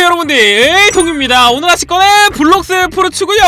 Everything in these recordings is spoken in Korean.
안녕하세요 여러분들. 동입니다. 오늘 하실 거는 블록스 프로츠고요.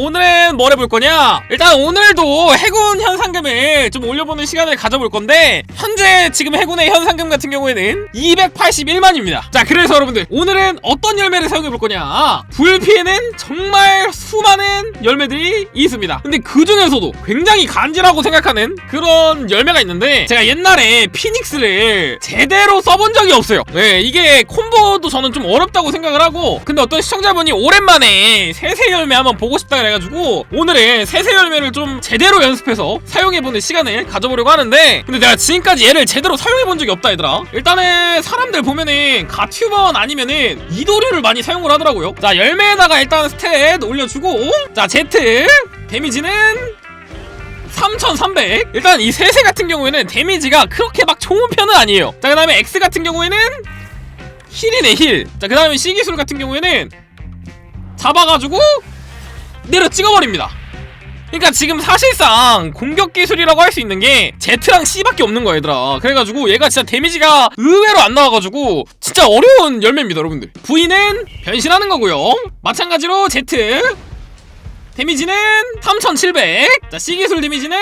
오늘은 뭘 해볼 거냐? 일단 오늘도 해군 현상금을 좀 올려보는 시간을 가져볼 건데 현재 지금 해군의 현상금 같은 경우에는 281만입니다. 자 그래서 여러분들 오늘은 어떤 열매를 사용해 볼 거냐? 불피에는 정말 수많은 열매들이 있습니다. 근데 그 중에서도 굉장히 간지라고 생각하는 그런 열매가 있는데 제가 옛날에 피닉스를 제대로 써본 적이 없어요. 네 이게 콤보도 저는 좀 어렵다고 생각을 하고 근데 어떤 시청자분이 오랜만에 새새 열매 한번 보고 싶다 그래가지고 오늘은 새새 열매를 좀 제대로 연습해서 사용해보는 시간을 가져보려고 하는데 근데 내가 지금까지 얘를 제대로 사용해본 적이 없다 얘들아. 일단은 사람들 보면은 가튜번 아니면은 이도류를 많이 사용을 하더라고요. 자 열매에다가 일단 스탯 올려주고 자 Z 데미지는 3300 일단 이 세세 같은 경우에는 데미지가 그렇게 막 좋은 편은 아니에요. 자 그 다음에 X 같은 경우에는 힐이네 힐 자 그 다음에 C 기술 같은 경우에는 잡아가지고 내려 찍어버립니다. 그러니까 지금 사실상 공격 기술이라고 할 수 있는 게 Z랑 C밖에 없는 거야 얘들아. 그래가지고 얘가 진짜 데미지가 의외로 안 나와가지고 진짜 어려운 열매입니다 여러분들. V는 변신하는 거고요. 마찬가지로 Z. 데미지는 3700. 자, C 기술 데미지는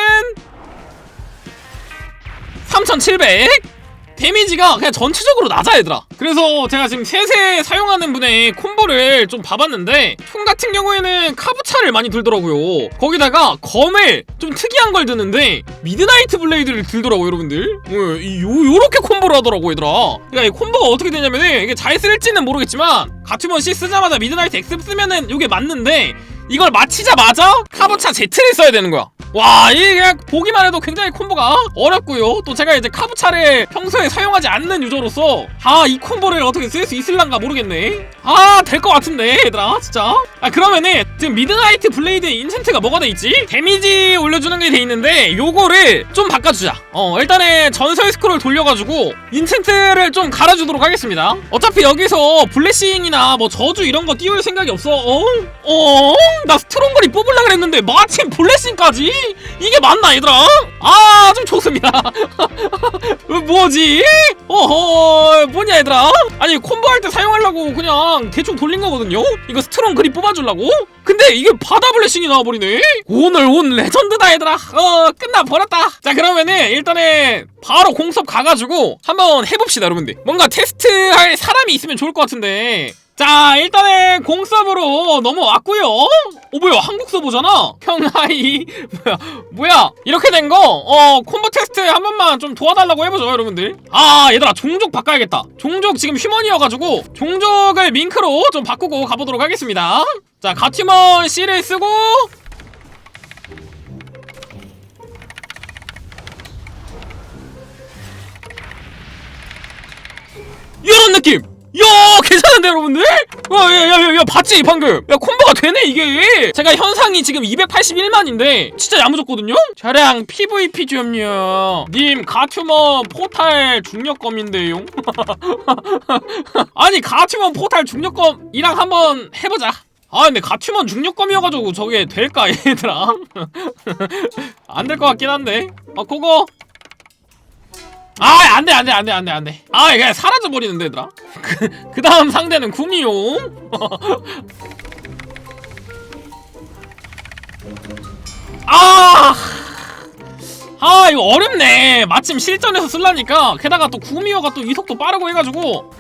3700. 데미지가 그냥 전체적으로 낮아 얘들아. 그래서 제가 지금 세세 사용하는 분의 콤보를 좀 봐봤는데 총 같은 경우에는 카부차를 많이 들더라고요. 거기다가 검을 좀 특이한 걸 드는데 미드나이트 블레이드를 들더라고요 여러분들. 어, 이- 요, 요렇게 콤보를 하더라고 얘들아. 그러니까 이 콤보가 어떻게 되냐면은 이게 잘 쓸지는 모르겠지만 가투먼 C 쓰자마자 미드나이트 X 쓰면은 요게 맞는데 이걸 마치자마자 카부차 Z를 써야 되는 거야. 와, 이게 보기만 해도 굉장히 콤보가 어렵고요. 또 제가 이제 카부차를 평소에 사용하지 않는 유저로서 아, 이 콤보를 어떻게 쓸 수 있을란가 모르겠네. 아, 될 것 같은데, 얘들아, 진짜. 아, 그러면은 지금 미드나이트 블레이드의 인챈트가 뭐가 돼 있지? 데미지 올려주는 게 돼 있는데 요거를 좀 바꿔주자. 어, 일단은 전설 스크롤 돌려가지고 인챈트를 좀 갈아주도록 하겠습니다. 어차피 여기서 블레싱이나 뭐 저주 이런 거 띄울 생각이 없어. 어? 어? 나 스트롱거리 뽑으려 그랬는데 마침 블레싱까지? 이게 맞나 얘들아? 아, 좀 좋습니다. 어, 뭐지? 어허, 뭐냐 얘들아? 아니 콤보 할 때 사용하려고 그냥 대충 돌린 거거든요? 이거 스트롱 그립 뽑아주려고? 근데 이게 바다 블레싱이 나와버리네? 오늘 온 레전드다 얘들아 어 끝나버렸다 자 그러면은 일단은 바로 공섭 가가지고 한번 해봅시다 여러분들 뭔가 테스트할 사람이 있으면 좋을 것 같은데 자 일단은 공섭으로 넘어왔고요. 어 뭐야 한국 서버잖아. 형 하이 뭐야 뭐야. 이렇게 된 거 어 콤보 테스트 한 번만 좀 도와달라고 해보죠 여러분들. 아 얘들아 종족 바꿔야겠다. 종족 지금 휴먼이어가지고 종족을 밍크로 좀 바꾸고 가보도록 하겠습니다. 자 가티먼 C를 쓰고. 이런 느낌 야 괜찮은데 여러분들? 와야야야 야, 봤지 방금? 야 콤보가 되네 이게. 제가 현상이 지금 281만인데 진짜 야무졌거든요? 차량 PVP 좀요. 님 가튜먼 포탈 중력검인데요? 아니 가튜먼 포탈 중력검이랑 한번 해보자. 아 근데 가튜먼 중력검이어가지고 저게 될까 얘들아? 안 될 것 같긴 한데. 아 그거 아, 안 돼, 안 돼, 안 돼, 안 돼, 안 돼. 아, 그냥 사라져 버리는데, 얘들아. 그, 그 다음 상대는 구미용. 아, 아, 이거 어렵네. 마침 실전에서 쓸라니까. 게다가 또 구미호가 또 이속도 빠르고 해가지고.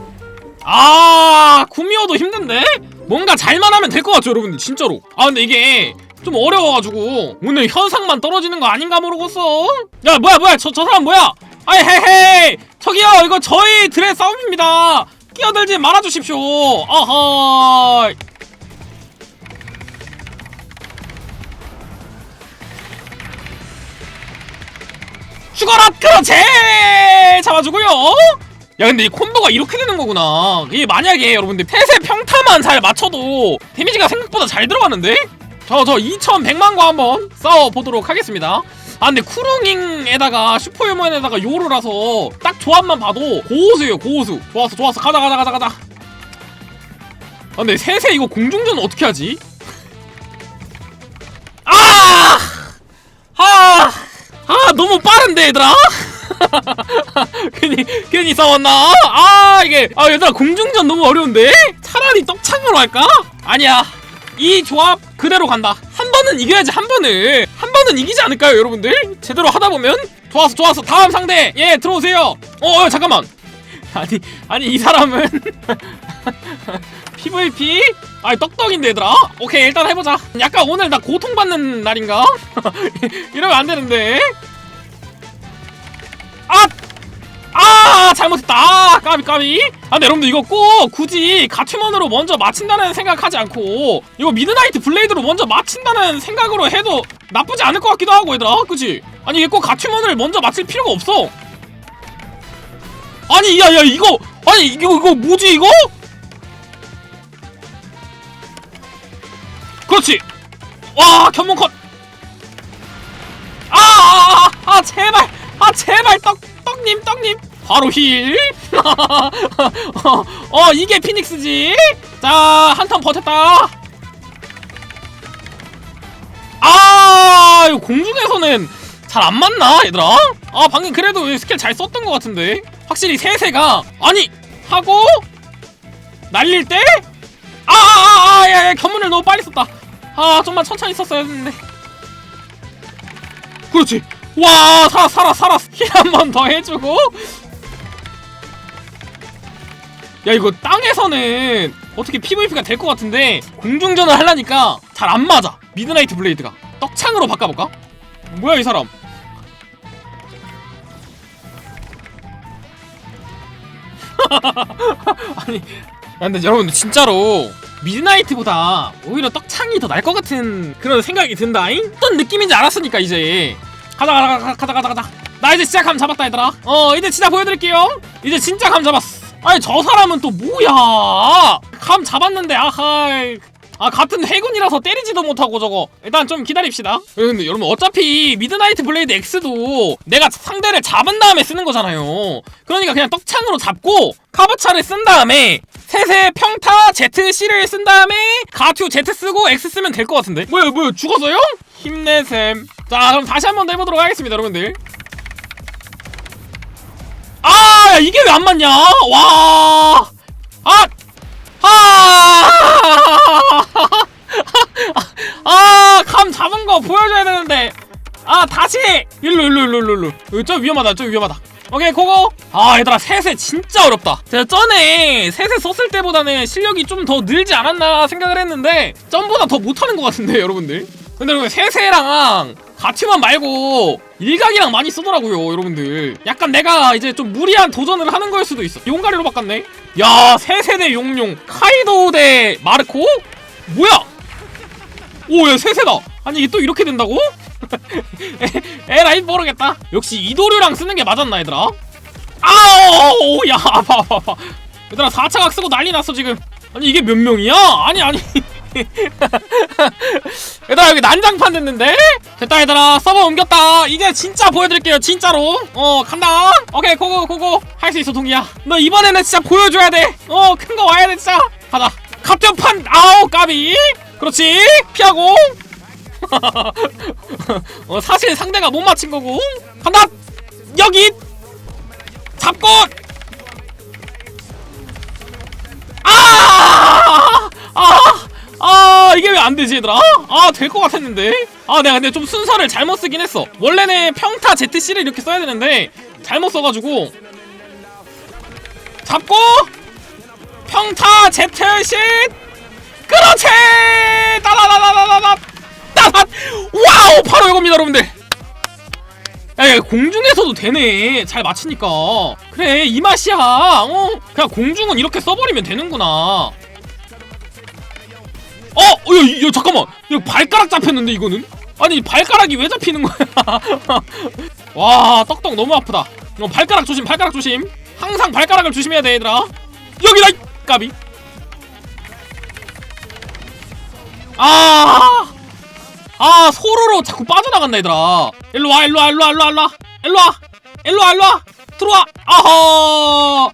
아, 구미호도 힘든데? 뭔가 잘만 하면 될 것 같죠, 여러분들, 진짜로. 아, 근데 이게 좀 어려워가지고 오늘 현상만 떨어지는 거 아닌가 모르겠어. 야, 뭐야, 뭐야, 저, 저 사람 뭐야? 아이 헤헤 저기요 이거 저희 드레 싸움입니다. 끼어들지 말아주십시오. 어허. 죽어라 그렇지! 잡아주고요. 야 근데 이 콤보가 이렇게 되는 거구나. 이게 만약에 여러분들 펫의 평타만 잘 맞춰도 데미지가 생각보다 잘 들어가는데? 저 저 2100만과 한번 싸워보도록 하겠습니다 아 근데 쿠룽잉에다가 슈퍼유먼에다가 요로라서 딱 조합만 봐도 고호수예요 고호수 좋았어 좋았어 가자 가자 가자 가자 아 근데 세세 이거 공중전 어떻게 하지? 아! 아! 아 너무 빠른데 얘들아? 괜히 괜히 싸웠나? 아 이게 아 얘들아 공중전 너무 어려운데? 차라리 떡창으로 할까? 아니야 이 조합 그대로 간다 한 번은 이겨야지 한 번을 한 번은 이기지 않을까요 여러분들? 제대로 하다 보면? 좋았어 좋았어. 다음 상대! 예 들어오세요. 어, 어 잠깐만. 아니 아니 이 사람은? PVP? 아니 떡떡인데 얘들아? 오케이 일단 해보자. 약간 오늘 나 고통받는 날인가? 이러면 안 되는데. 아! 아 잘못했다. 아 까비 까비. 아 근데 여러분들 이거 꼭 굳이 가튜먼으로 먼저 맞힌다는 생각하지 않고 이거 미드나이트 블레이드로 먼저 맞힌다는 생각으로 해도 나쁘지 않을 것 같기도 하고 얘들아. 그치? 아니 이게 꼭 가튜먼을 먼저 맞힐 필요가 없어. 아니 야야 이거. 아니 이거 이거 뭐지 이거? 그렇지. 와 견문 컷. 아, 아, 아, 아, 제발, 아, 제발, 떡, 떡님, 떡님. 바로 힐. 어, 어, 이게 피닉스지. 자, 한턴 버텼다. 아, 이거 공중에서는 잘 안 맞나, 얘들아? 아, 방금 그래도 스킬 잘 썼던 것 같은데. 확실히 세세가, 아니, 하고, 날릴 때, 아, 아, 아, 아, 야, 야, 견문을 너무 빨리 썼다. 아, 좀만 천천히 썼어야 했는데. 그렇지. 와, 살아, 살아, 살아. 힐 한 번 더 해주고. 야, 이거 땅에서는 어떻게 PVP가 될 것 같은데 공중전을 하려니까 잘 안 맞아. 미드나이트 블레이드가. 떡창으로 바꿔볼까? 뭐야, 이 사람? 아니, 야, 근데 여러분들 진짜로 미드나이트보다 오히려 떡창이 더 날 것 같은 그런 생각이 든다잉? 어떤 느낌인지 알았으니까 이제 가자 가자 가자 가자 가자 나 이제 진짜 감 잡았다 얘들아 어 이제 진짜 보여드릴게요 이제 진짜 감 잡았어 아니 저 사람은 또 뭐야? 감 잡았는데 아하 아 같은 해군이라서 때리지도 못하고 저거. 일단 좀 기다립시다. 근데 여러분 어차피 미드나이트 블레이드 X도 내가 상대를 잡은 다음에 쓰는 거잖아요. 그러니까 그냥 떡창으로 잡고 카브차를 쓴 다음에 세세 평타 ZC를 쓴 다음에 가투 Z 쓰고 X 쓰면 될 것 같은데? 뭐야 뭐야 죽었어요? 힘내셈. 자 그럼 다시 한 번 더 해보도록 하겠습니다 여러분들 아 야, 이게 왜 안 맞냐 와 아! 아! 아, 감 잡은 거 보여줘야 되는데. 아, 다시! 일로, 일로, 일로, 일로, 일로. 여기 좀 위험하다, 좀 위험하다. 오케이, 고고! 아, 얘들아, 셋세 진짜 어렵다. 제가 전에 셋세 썼을 때보다는 실력이 좀 더 늘지 않았나 생각을 했는데, 전보다 더 못하는 것 같은데, 여러분들. 근데 여러분, 셋세랑 가티만 말고 일각이랑 많이 쓰더라고요, 여러분들. 약간 내가 이제 좀 무리한 도전을 하는 거일 수도 있어. 용가리로 바꿨네? 야, 세세대 용용. 카이도 대 마르코? 뭐야? 오, 야, 세세다. 아니, 이게 또 이렇게 된다고? 에, 에라이 모르겠다. 역시 이도류랑 쓰는 게 맞았나, 얘들아? 아오, 야, 아파, 아파, 아파. 얘들아, 4차각 쓰고 난리 났어, 지금. 아니, 이게 몇 명이야? 아니, 아니. 얘들아, 여기 난장판 됐는데? 됐다, 얘들아. 서버 옮겼다. 이제 진짜 보여드릴게요, 진짜로. 어, 간다. 오케이, 고고, 고고. 할 수 있어, 동이야. 너 이번에는 진짜 보여줘야 돼. 어, 큰 거 와야 돼, 진짜. 가자. 갑자판, 아우, 까비. 그렇지. 피하고. 어, 사실 상대가 못 맞힌 거고. 간다. 여기. 잡고. 왜 안 되지, 얘들아? 아, 될 것 같았는데. 아, 내가 근데 좀 순서를 잘못 쓰긴 했어. 원래는 평타 ZC를 이렇게 써야 되는데, 잘못 써가지고. 잡고, 평타 ZC! 그렇지! 따라라라라라라! 따라! 와우! 바로 이겁니다, 여러분들! 야, 야, 공중에서도 되네. 잘 맞히니까. 그래, 이 맛이야. 어? 그냥 공중은 이렇게 써버리면 되는구나. 어, 어, 야, 야, 잠깐만. 야, 발가락 잡혔는데 이거는? 아니 발가락이 왜 잡히는 거야? 와, 떡떡 너무 아프다. 어, 발가락 조심, 발가락 조심. 항상 발가락을 조심해야 돼, 얘들아. 여기다, 이 까비. 아, 아, 소로로 자꾸 빠져나간다, 얘들아. 일로 와, 일로 와, 일로 와, 일로 와, 일로 와, 일로 와, 일로 와, 일로 와, 들어와. 아허.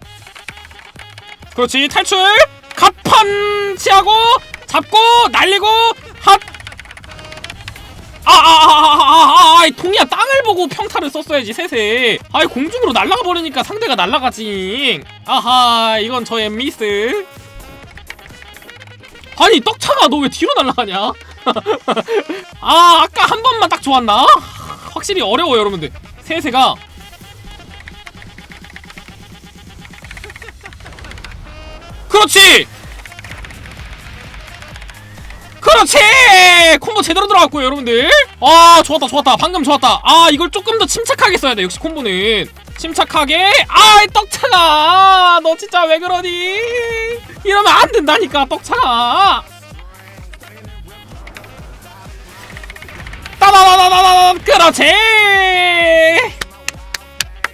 그렇지, 탈출. 갓펀치하고 잡고 날리고 핫. 아아아아아아 아, 통이야. 땅을 보고 평타를 썼어야지 셋에. 아이 공중으로 날아가 버리니까 상대가 날아가지 아하 이건 저의 미스. 아니 떡차가 너 왜 뒤로 날아가냐? 아 아까 한 번만 딱 좋았나? 확실히 어려워 여러분들. 세세가. 그렇지 그렇지! 콤보 제대로 들어갔고요 여러분들. 아 좋았다 좋았다. 방금 좋았다. 아 이걸 조금 더 침착하게 써야 돼 역시 콤보는. 침착하게. 아이 떡차가 너 진짜 왜 그러니? 이러면 안 된다니까 떡차가 따다다다다다 그렇지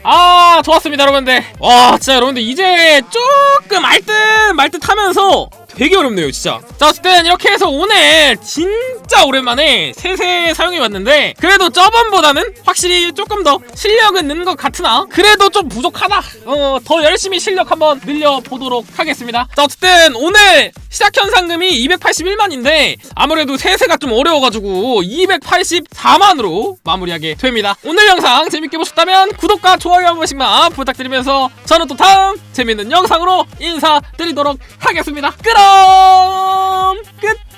아 좋았습니다 여러분들. 와 진짜 여러분들. 이제 조금 알듯 말듯 하면서 되게 어렵네요 진짜. 자 어쨌든 이렇게 해서 오늘 진짜 오랜만에 세세 사용해봤는데 그래도 저번보다는 확실히 조금 더 실력은 는 것 같으나 그래도 좀 부족하다. 어 더 열심히 실력 한번 늘려보도록 하겠습니다. 자 어쨌든 오늘 시작 현상금이 281만인데 아무래도 세세가 좀 어려워가지고 284만으로 마무리하게 됩니다. 오늘 영상 재밌게 보셨다면 구독과 좋아요 한 번씩만 부탁드리면서 저는 또 다음 재밌는 영상으로 인사드리도록 하겠습니다 끝